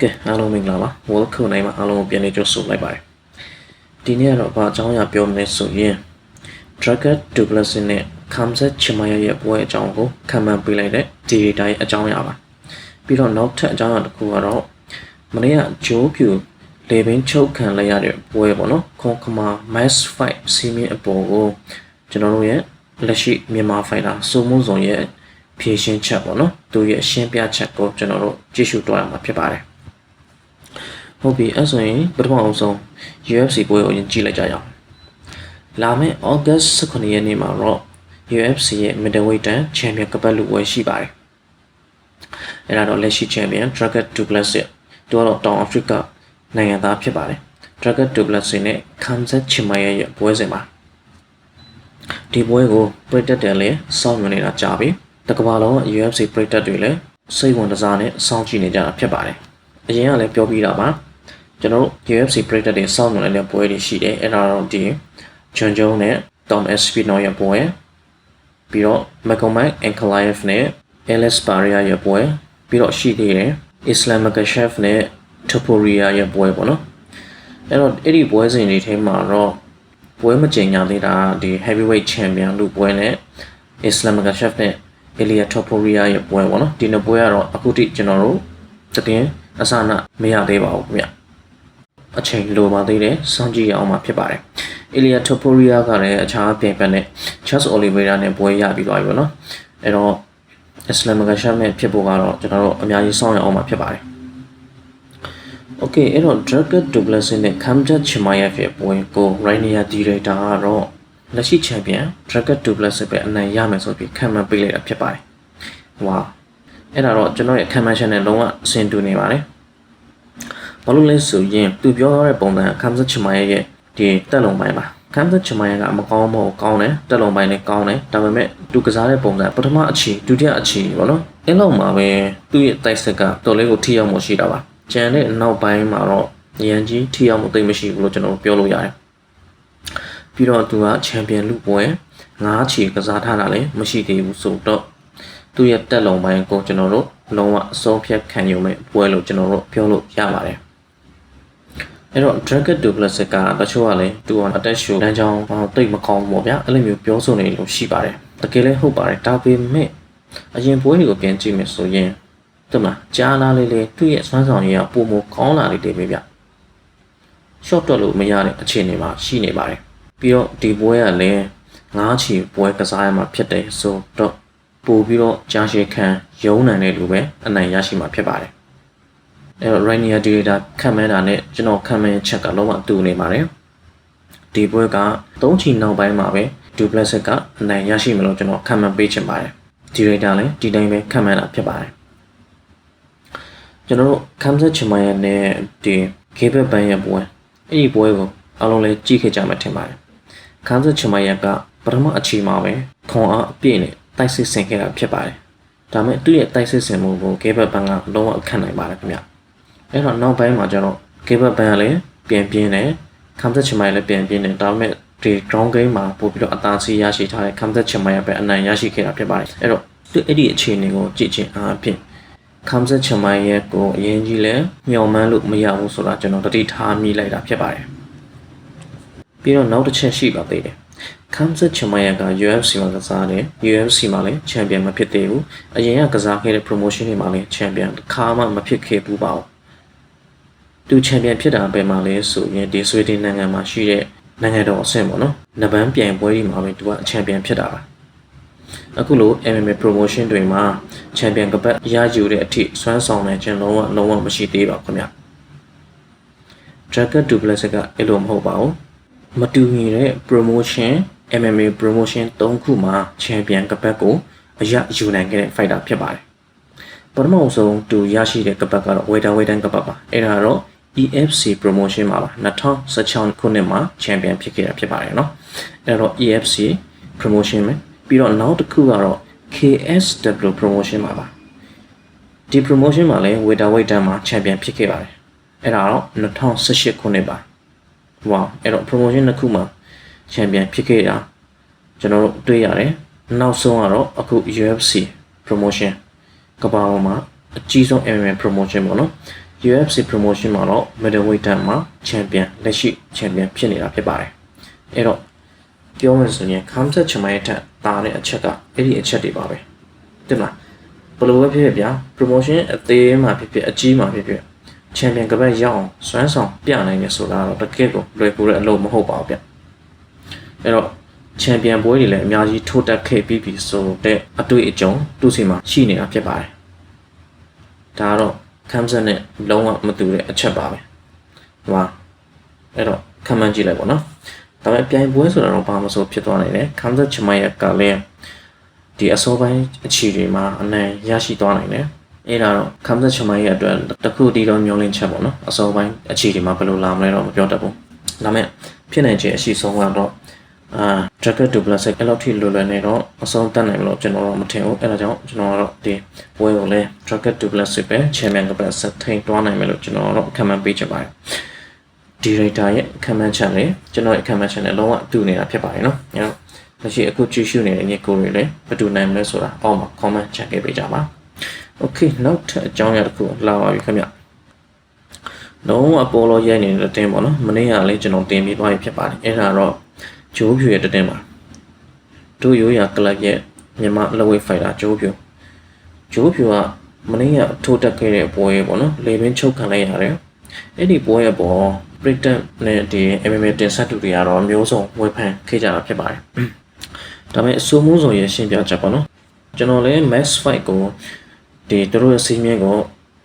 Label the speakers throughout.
Speaker 1: ကဲအားလုံးမင်္ဂလာပါ World Cup နိုင်မှာအားလုံးကိုပြန်လည်ကြိုဆိုလိုက်ပါတယ်ဒီနေ့ကတော့ဘာအကြောင်းအရာပြောမလဲဆိုရင် Dragon Duplessis နဲ့ Kamzat Chimaya ရဲ့ပွဲအကြောင်းကိုခံမှန်းပေးလိုက်တဲ့ data ရဲ့အကြောင်းအရာပါပြီးတော့နောက်ထပ်အကြောင်းအရာတစ်ခုကတော့မနေ့ကဂျိုးပြူလေဘင်းချုပ်ခံလိုက်ရတဲ့ပွဲပေါ့နော်ခွန်ခမာ Mass Fight စီမင်းအပေါ်ကိုကျွန်တော်တို့ရဲ့လက်ရှိမြန်မာဖိုင်တာစုံမုံစုံရဲ့ဖြည့်ရှင်းချက်ပေါ့နော်သူရဲ့ရှင်းပြချက်ကိုကျွန်တော်တို့ကြည့်ရှုတော့ရမှာဖြစ်ပါတယ် ဟုတ်ပြီအဲ့ဆိုရင်ပထမအောင်ဆုံး UFC ပွဲကိုရင်ကြည့်လိုက်ကြရအောင်လာမယ့် August 19ရက်နေ့မှာတော့ UFC ရဲ့ Middleweight တန်း Champion ကပတ်လူပွဲရှိပါတယ်အဲ့ဒါတော့လက်ရှိ Champion Dragon Duplessis သူကတော့တောင်အာဖရိကနိုင်ငံသားဖြစ်ပါတယ် Dragon Duplessis နဲ့ Kamzat Chimaev ရဲ့ပွဲစဉ်ပါဒီပွဲကိုပြတ်တက်တယ်လေစောင့်မြင်နေတာကြာပြီတကဘာလုံး UFC ပြတ်တက်တွေလည်းစိတ်ဝင်စားနဲ့စောင့်ကြည့်နေကြတာဖြစ်ပါတယ်အရင်ကလည်းပြောပြီးတာပါ ကျွန်တော်တို့ UFC ပြတ်တက်တွေစောင့်မြင်နေတဲ့ပွဲတွေရှိတယ်အဲ့ဒါတော့ဒီဂျွန်ဂျုံနဲ့ Tom Espinal ရဲ့ပွဲပြီးတော့ Magomed Ankalaev နဲ့ Alex Pereira ရဲ့ပွဲပြီးတော့ရှိသေးတယ် Islam Makhachev နဲ့ Topuria ရဲ့ပွဲပေါ့နော်အဲ့တော့အဲ့ဒီပွဲစဉ်တွေထဲမှာတော့ပွဲမကျင်ညာသေးတာဒီ heavyweight champion လူပွဲနဲ့ Islam Makhachev နဲ့ Ilya Topuria ရဲ့ပွဲပေါ့နော်ဒီနှစ်ပွဲကတော့အခုထိကျွန်တော်တို့တည်င်းအစနာမရသေးပါဘူးခင်ဗျ အချိန်လိုပါသေးတယ်စောင့်ကြည့်ရအောင်မှာဖြစ်ပါတယ်။ Ilya Topuria ကလည်းအခြားပြင်ပနဲ့ Charles Oliveira နဲ့ပွဲရပြီးသွားပြီပေါ့နော်။အဲ့တော့ Islam Makhachev နဲ့ဖြစ်ဖို့ကတော့ကျွန်တော်တို့အများကြီးစောင့်ရအောင်မှာဖြစ်ပါတယ်။ Okay အဲ့တော့ Dragon Duplessis နဲ့ Kamzat Chimaev ရဲ့ပွဲကို Rainier Director ကတော့လက်ရှိချန်ပီယံ Dragon Duplessis ပဲအနိုင်ရမယ်ဆိုပြီးခံမှန်းပေးလိုက်တာဖြစ်ပါတယ်။ Wow အဲ့ဒါတော့ကျွန်တော်ရဲ့ခံမှန်းချက်နဲ့လုံးဝအဆင်တူနေပါတယ်။ ဘာလို့လဲဆိုရင်သူပြောတဲ့ပုံစံ Kamzat Chimaev ရဲ့ဒီတက်လုံပိုင်းပါ။ Kamzat Chimaev ကမကောင်းမဟုတ်ကောင်းတယ်တက်လုံပိုင်းလည်းကောင်းတယ်ဒါပေမဲ့သူကစားတဲ့ပုံစံပထမအချီဒုတိယအချီပေါ့နော်။အဲ့လောက်မှာပဲသူ့ရဲ့တိုက်ဆက်ကတော်လေးကိုထိရောက်မှုရှိတာပါ။ကျန်တဲ့နောက်ပိုင်းမှာတော့ရန်ကြီးထိအောင်မသိမရှိဘူးလို့ကျွန်တော်ပြောလို့ရတယ်ပြီးတော့သူကချန်ပီယံလူပွဲ၅ချီကစားထားတာလည်းမရှိသေးဘူးဆိုတော့သူ့ရဲ့တက်လုံပိုင်းကိုကျွန်တော်တို့လုံးဝအဆုံးဖြတ်ခံယူမဲ့ပွဲလို့ကျွန်တော်တို့ပြောလို့ရပါတယ် အဲ့တော့ Dragon Duplessis ကတချို့ကလည်းသူကအတက်ရှူလမ်းကြောင်းတိတ်မကောင်းဘူးပေါ့ဗျာအဲ့လိုမျိုးပြောဆိုနေလို့ရှိပါတယ်တကယ်လည်းဟုတ်ပါတယ်ဒါပေမဲ့အရင်ပွဲတွေကိုပြန်ကြည့်မယ်ဆိုရင်တမလားကြားလာလေးလေးသူ့ရဲ့စွမ်းဆောင်ရည်ကပုံမကောင်းလာလေးတွေပဲဗျ short တော့လို့မရတဲ့အခြေအနေမှာရှိနေပါတယ်ပြီးတော့ဒီပွဲကလည်းငါးချီပွဲကစားရမှာဖြစ်တယ်ဆိုတော့ပို့ပြီးတော့ကြားရှည်ခံရုံးနိုင်တဲ့လူပဲအနိုင်ရရှိမှာဖြစ်ပါတယ် အဲတော့ Rainier Data ခံမှန်းတာနဲ့ကျွန်တော်ခံမှန်းချက်ကလုံးဝတူနေပါတယ်ဒီပွဲက၃ချီနောက်ပိုင်းမှာပဲ Duplessis ကအနိုင်ရရှိမလို့ကျွန်တော်ခံမှန်းပေးချင်ပါတယ်ဒီ data လည်းဒီတိုင်းပဲခံမှန်းတာဖြစ်ပါတယ်ကျွန်တော်တို့ခမ်းဆက်ချင်မရနဲ့ဒီခေဘက်ပန်းရဲ့ပွဲအဲ့ဒီပွဲကိုအားလုံးလည်းကြည့်ခဲ့ကြမှာထင်ပါတယ်ခမ်းဆက်ချင်မရကပထမအချိန်မှာပဲခွန်အားအပြည့်နဲ့တိုက်စစ်ဆင်ခဲ့တာဖြစ်ပါတယ်ဒါမဲ့သူ့ရဲ့တိုက်စစ်ဆင်မှုကိုခေဘက်ပန်းကလုံးဝအခက်နိုင်ပါတယ်ခင်ဗျ အဲ့တော့နောက်ပိုင်းမှာကျတော့ခေဘက်ပန်းကလည်းပြန်ပြင်းတယ်ခမ်းဆက်ချင်မရလည်းပြန်ပြင်းတယ်ဒါမဲ့ဒီ ground game မှာပို့ပြီးတော့အသာစီးရရှိထားတဲ့ခမ်းဆက်ချင်မရပဲအနိုင်ရရှိခဲ့တာဖြစ်ပါတယ်အဲ့တော့သူအဲ့ဒီအခြေအနေကိုကြည့်ချင်းအားဖြင့်ခမ်ဆက်ချမိုင်းရဲ့ကိုအရင်ကြီးလဲမျော်မှန်းလို့မရဘူးဆိုတာကျွန်တော်တတိထားမိလိုက်တာဖြစ်ပါတယ်ပြီးတော့နောက်တစ်ချက်ရှိပါသေးတယ်ခမ်ဆက်ချမိုင်းက UFC မှာကစားတယ် UFC မှာလည်းချန်ပီယံမဖြစ်သေးဘူးအရင်ကကစားခဲ့တဲ့ promotion တွေမှာလည်းချန်ပီယံတစ်ခါမှမဖြစ်ခဲ့ဘူးပါဘူး သူချန်ပီယံဖြစ်တာပဲမှာလဲဆိုရင်ဒီဆွေဒင်နိုင်ငံမှာရှိတဲ့နိုင်ငံတော်အဆင့်ပေါ့နော်။နဗန်းပြိုင်ပွဲတွေမှာပဲသူကချန်ပီယံဖြစ်တာပါ။အခုလို MMA promotion တွေမှာချန်ပီယံကပတ်ရယူတဲ့အထိစွမ်းဆောင်နိုင်ခြင်းလုံးဝလုံးဝမရှိသေးပါခင်ဗျာ Dragon Duplessis ကအဲ့လိုမဟုတ်ပါဘူးမတူညီတဲ့ promotion MMA promotion ၃ခုမှာချန်ပီယံကပတ်ကိုအရယူနိုင်ခဲ့တဲ့ fighter ဖြစ်ပါတယ်ပထမဆုံးသူရရှိတဲ့ကပတ်ကတော့ Wader Wader ကပတ်ပါအဲ့ဒါတော့ EFC promotion မှာပါ2016ခုနှစ်မှာချန်ပီယံဖြစ်ခဲ့တာဖြစ်ပါတယ်เนาะအဲ့တော့ EFC promotion ပဲပြီးတော့နောက်တစ်ခုကတော့ KSW promotion မှာပါဒီ promotion မှာလည်း waiter waiter မှာ champion ဖြစ်ခဲ့ပါတယ်အဲ့ဒါတော့2018ခုနှစ်ပါဝေါအဲ့တော့ promotion တစ်ခုမှာ champion ဖြစ်ခဲ့တာကျွန်တော်တို့တွေ့ရတယ်နောက်ဆုံးကတော့အခု UFC promotion ကမ္ဘာပေါ်မှာအကြီးဆုံး MMA promotion ပေါ့နော် UFC promotion မှာတော့ middleweight တန်းမှာ champion လက်ရှိ champion ဖြစ်နေတာဖြစ်ပါတယ်အဲ့တော့ပြောမှဆိုရင် Khamzat Chimaev ထက်တာတဲ့အချက်ကအဲ့ဒီအချက်တွေပါပဲတင်မလားဘယ်လိုပဲဖြစ်ဖြစ်ဗျာ promotion အသေးမှဖြစ်ဖြစ်အကြီးမှဖြစ်ဖြစ် champion ကပတ်ရအောင်စွမ်းဆောင်ပြနိုင်ရဆိုတာတော့တကယ့်ကိုလွယ်ကူတဲ့အလုပ်မဟုတ်ပါဘူးဗျအဲ့တော့ champion ပွဲတွေလည်းအများကြီးထိုးတက်ခဲ့ပြီးပြီဆိုတဲ့အတွေ့အကြုံသူ့စီမှာရှိနေတာဖြစ်ပါတယ်ဒါကတော့ Khamzat နဲ့လုံးဝမတူတဲ့အချက်ပါပဲဟိုပါအဲ့တော့ခံမှန်းကြည့်လိုက်ပါတော့ဒါပေမဲ့ပြိုင်ပွဲဆိုတာတော့ဘာမှမဆိုဖြစ်သွားနိုင်တယ် Khamzat Chimaev ကလည်းဒီအစောပိုင်းအခြေတွေမှာအနိုင်ရရှိသွားနိုင်တယ်အဲ့ဒါတော့ Khamzat Chimaev ရဲ့အတွက်တစ်ခုတည်းတော့မျောလင့်ချက်ပေါ့နော်အစောပိုင်းအခြေတွေမှာဘယ်လိုလာမလဲတော့မပြောတတ်ဘူးဒါပေမဲ့ဖြစ်နိုင်ခြေအရှိဆုံးကတော့ အာ Dragon Duplex အဲ့လောက်ထိလွယ်လွယ်နေတော့အဆုံးတတ်နိုင်လို့ကျွန်တော်တော့မထင်ဘူးအဲ့ဒါကြောင့်ကျွန်တော်ကတော့ဒီပွဲကိုလည်း Dragon Duplex ပဲ Champion ကပဲဆက်ထိန်တွားနိုင်မယ်လို့ကျွန်တော်တော့ခံမှန်းပေးချင်ပါတယ် director ရဲ့ခံမှန်းချက်နဲ့ကျွန်တော်ရဲ့ခံမှန်းချက်နဲ့လုံးဝတူနေတာဖြစ်ပါတယ်နော်အဲ့တော့လက်ရှိအခုကြည့်ရှုနေတဲ့ညီကိုတွေလည်းဘယ်သူနိုင်မလဲဆိုတာအောက်မှာ comment ချက်ခဲ့ပေးကြပါ okay နောက်ထပ်အကြောင်းအရာတစ်ခုလာပါပြီခင်ဗျလုံးဝပေါ်လို့ရိုက်နေတဲ့တင်းပေါ့နော်မနေ့ကလည်းကျွန်တော်တင်ပြီးသွားပြီဖြစ်ပါတယ်အဲ့ဒါတော့ ဂျိုးဖြူရဲ့တင်းပါတို့ရိုးရာကလပ်ရဲ့မြန်မာလဝိဖိုင်တာဂျိုးဖြူဂျိုးဖြူကမနေ့ကထိုးတက်ခဲ့တဲ့ပွဲပေါ့နော်လေဘင်းချုပ်ခံလိုက်ရတယ်အဲ့ဒီပွဲရဲ့ပေါ်ပရိသတ်နဲ့ဒီ MMA တင်ဆက်သူတွေကတော့မျိုးစုံဝေဖန်ခဲ့ကြတာဖြစ်ပါတယ်ဒါပေမဲ့အဆိုးမှုဆိုရဲ့ရှင်းပြချက်ပေါ့နော်ကျွန်တော်လည်း mass fight ကိုဒီသူတို့ရဲ့စီးမြင့်ကို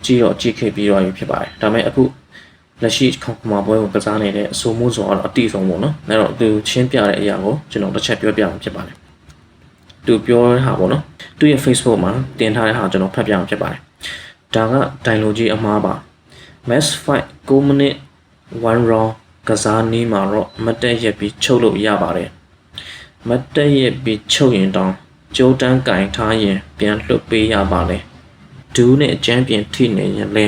Speaker 1: ကြည့်တော့ကြည့်ခဲ့ပြီးတော့ဖြစ်ပါတယ်ဒါပေမဲ့အခု လက်ရှိခေါင်းမှာပွဲကိုကစားနေတဲ့အဆိုးမှုဆိုတော့အတိဆုံးပေါ့နော်အဲ့တော့သူချင်းပြတဲ့အရာကိုကျွန်တော်တစ်ချက်ပြောပြအောင်ဖြစ်ပါတယ်သူပြောတဲ့ဟာပေါ့နော်သူရဲ့ Facebook မှာတင်ထားတဲ့ဟာကျွန်တော်ဖတ်ပြအောင်ဖြစ်ပါတယ်ဒါကဒိုင်လိုကြီးအမှားပါ mass fight 9မိနစ်1 round ကစားနည်းမှာတော့မတ်တက်ရက်ပြီးချုပ်လို့ရပါတယ်မတ်တက်ရက်ပြီးချုပ်ရင်တောင်ကြိုးတန်းကင်ထားရင်ပြန်လွတ်ပေးရပါလေဒူးနဲ့အကျန်းပြင်ထိနေရင်လဲ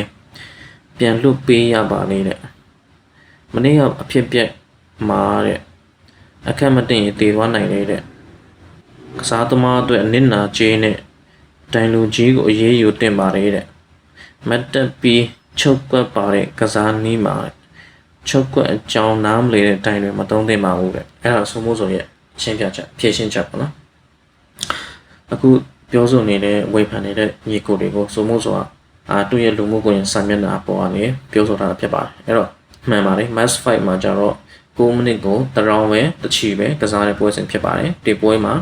Speaker 1: ပြန်လွတ်ပေးရပါလေတဲ့မနေ့ကအဖြစ်ပြက်မှာတဲ့အခက်မတင်ရင်တည်သွားနိုင်လေတဲ့ကစားသမားအတွက်အနစ်နာကျေးနဲ့ဒိုင်လူကြီးကိုအေးအေးယူတင်ပါတယ်တဲ့မတ်တက်ပြီးချုပ်ကွက်ပါတဲ့ကစားနည်းမှာချုပ်ကွက်အကြောင်းနားမလဲတဲ့အတိုင်းတွေမသုံးသင့်ပါဘူးတဲ့အဲ့ဒါဆိုမို့ဆိုရဲ့ရှင်းပြချက်ဖြည့်ရှင်းချက်ပေါ့နော်အခုပြောဆိုနေတဲ့ဝေဖန်နေတဲ့ညီကိုတွေကိုဆိုမို့ဆိုတာ အာသူ့ရဲ့လူမှုကွန်ရက်စာမျက်နှာပေါ်ကနေပြောဆိုထားတာဖြစ်ပါတယ်အဲ့တော့မှန်ပါတယ် mass fight မှာကျတော့9မိနစ်ကိုတရောင်းပဲတချီပဲကစားတဲ့ပွဲစဉ်ဖြစ်ပါတယ်ဒီပွဲမှာ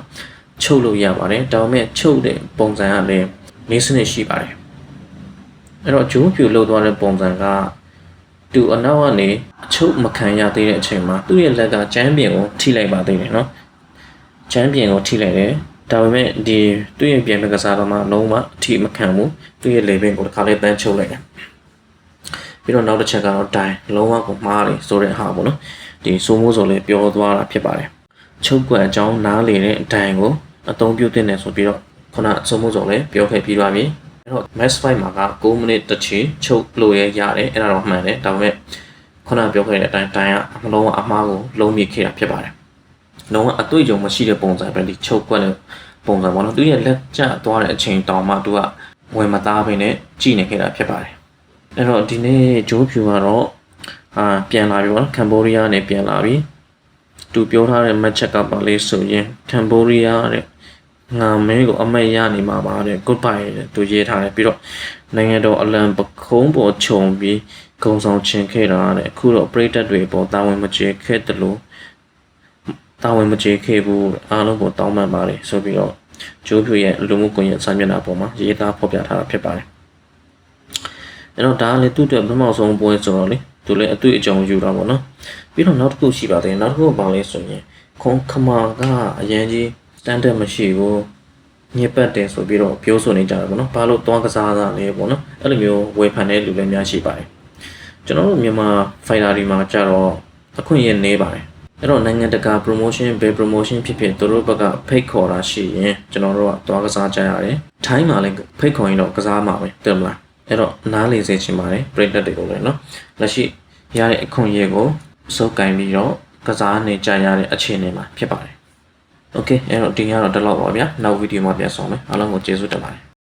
Speaker 1: ချုပ်လို့ရပါတယ်ဒါပေမဲ့ချုပ်တဲ့ပုံစံကလည်း၄စနစ်ရှိပါတယ်အဲ့တော့ဂျိုးဖြူလှုပ်သွားတဲ့ပုံစံကသူအနောက်ကနေအချုပ်မခံရသေးတဲ့အချိန်မှာသူ့ရဲ့လက်ကကျမ်းပြင်ကိုထိလိုက်ပါသေးတယ်နော်ကျမ်းပြင်ကိုထိလိုက်တယ် ဒါပေမဲ့ဒီသူ့ရဲ့ပြင်မဲ့ကစားသမားလုံးဝအထိမခံဘူးသူ့ရဲ့လေဘင်းကိုတစ်ခါလေးပန်းချုပ်လိုက်တယ်ပြီးတော့နောက်တစ်ချက်ကတော့ဒိုင်လုံးဝကိုမှားတယ်ဆိုတဲ့ဟာပေါ့နော်ဒီစိုးမိုးစော်လေးပြောသွားတာဖြစ်ပါတယ်ချုပ်ကွက်အကြောင်းနားလေတဲ့ဒိုင်ကိုအသုံးပြုတင်တယ်ဆိုပြီးတော့ခုနစိုးမိုးစော်လေးပြောခဲ့ပြီးသွားပြီအဲ့တော့ match fight မှာက9မိနစ်တစ်ချီချုပ်လို့ရရတယ်အဲ့ဒါတော့မှန်တယ်ဒါပေမဲ့ခုနပြောခဲ့တဲ့အတိုင်းတိုင်ကအလုံးဝအမှားကိုလုံးမြခဲ့တာဖြစ်ပါတယ်လုံးဝအတွေ့အကြုံမရှိတဲ့ပုံစံပဲဒီချုပ်ကွက်တဲ့ ပုံစံပေါ့နော်သူရဲ့လက်ကျသွားတဲ့အချိန်တောင်မှသူကဝင်မသားဘဲနဲ့ကြည်နေခဲ့တာဖြစ်ပါတယ်အဲ့တော့ဒီနေ့ဂျိုးဖြူကတော့အာပြန်လာပြီပေါ့နော်ကမ်ဘောဒီးယားနဲ့ပြန်လာပြီသူပြောထားတဲ့ match ကပါလေးဆိုရင်ကမ်ဘောဒီးယားတဲ့ငါမဲကိုအမတ်ရနေမှာပါတဲ့ goodbye တဲ့သူရေးထားတယ်ပြီးတော့နိုင်ငံတော်အလံပခုံးပေါ်ခြုံပြီးဂုံဆောင်ချင်ခဲ့တာတဲ့အခုတော့ပရိသတ်တွေပေါ်တာဝန်မကျေခဲ့တယ်လို့ တာဝန်မကျေခဲ့ဘူးအားလုံးကိုတောင်းပန်ပါတယ်ဆိုပြီးတော့ဂျိုးဖြူရဲ့လူမှုကွန်ရက်စာမျက်နှာပေါ်မှာရေးသားဖော်ပြထားတာဖြစ်ပါတယ်အဲ့တော့ဒါကလေသူ့အတွက်ပထမဆုံးပွဲဆိုတော့လေသူလည်းအတွေ့အကြုံယူတာပေါ့နော်ပြီးတော့နောက်တစ်ခုရှိပါတယ်နောက်တစ်ခုကဘာလဲဆိုရင်ခွန်ခမာကအရန်ကြီးစတန်ဒတ်မရှိဘူးညစ်ပတ်တယ်ဆိုပြီးတော့ပြောဆိုနေကြတယ်ပေါ့နော်ဘာလို့သွားကစားတာလဲပေါ့နော်အဲ့လိုမျိုးဝေဖန်တဲ့လူလည်းများရှိပါတယ်ကျွန်တော်တို့မြန်မာဖိုင်နာတွေမှာကြတော့အခွင့်အရေးနေပါတယ် အဲ့တော့နိုင်ငံတကာ promotion ဘယ် promotion ဖြစ်ဖြစ်သူတို့ဘက်ကဖိတ်ခေါ်တာရှိရင်ကျွန်တော်တို့ကသွားကစားကြရတယ်။ထိုင်းမှာလည်းဖိတ်ခေါ်ရင်တော့ကစားမှာပဲတင်မလား။အဲ့တော့နားလေစေချင်ပါတယ်ပြည်သက်တွေကိုလည်းနော်။လက်ရှိရတဲ့အခွင့်အရေးကိုစုပ်ကင်ပြီးတော့ကစားနေကြရတဲ့အခြေအနေမှာဖြစ်ပါတယ်။ Okay အဲ့တော့ဒီကတော့ဒီလောက်ပါဗျာ။နောက်ဗီဒီယိုမှာပြန်ဆောင်မယ်။အားလုံးကိုကျေးဇူးတင်ပါတယ်။